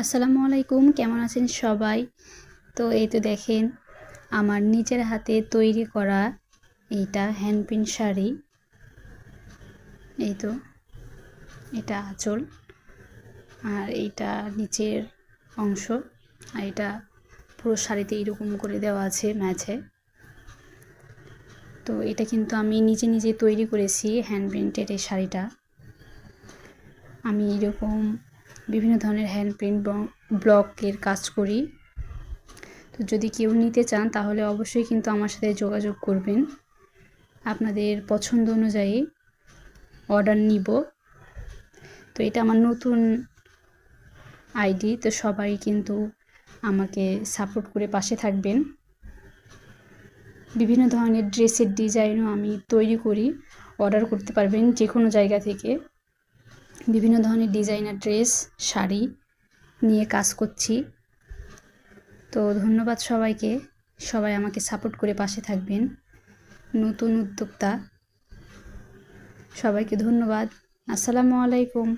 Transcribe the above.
আসসালামু আলাইকুম, কেমন আছেন সবাই? তো এই তো দেখেন, আমার নিজের হাতে তৈরি করা এইটা হ্যান্ড প্রিন্ট শাড়ি। এই তো, এটা আঁচল আর এইটা নিচের অংশ আর এটা পুরো শাড়িতে এরকম করে দেওয়া আছে ম্যাচে। তো এটা কিন্তু আমি নিজে নিজে তৈরি করেছি হ্যান্ড প্রিন্টের এই শাড়িটা। আমি এরকম বিভিন্ন ধরনের হ্যান্ড প্রিন্ট ব্লকের কাজ করি। তো যদি কেউ নিতে চান, তাহলে অবশ্যই কিন্তু আমার সাথে যোগাযোগ করবেন। আপনাদের পছন্দ অনুযায়ী অর্ডার নিব। তো এটা আমার নতুন আইডি তো সবাই কিন্তু আমাকে সাপোর্ট করে পাশে থাকবেন। বিভিন্ন ধরনের ড্রেসের ডিজাইনও আমি তৈরি করি। অর্ডার করতে পারবেন যে কোনো জায়গা থেকে। বিভিন্ন ধরনের ডিজাইনার ড্রেস শাড়ি নিয়ে কাজ করছি। তো ধন্যবাদ সবাইকে। সবাই আমাকে সাপোর্ট করে পাশে থাকবেন। নতুন উদ্যোক্তা। সবাইকে ধন্যবাদ। আসসালামু আলাইকুম।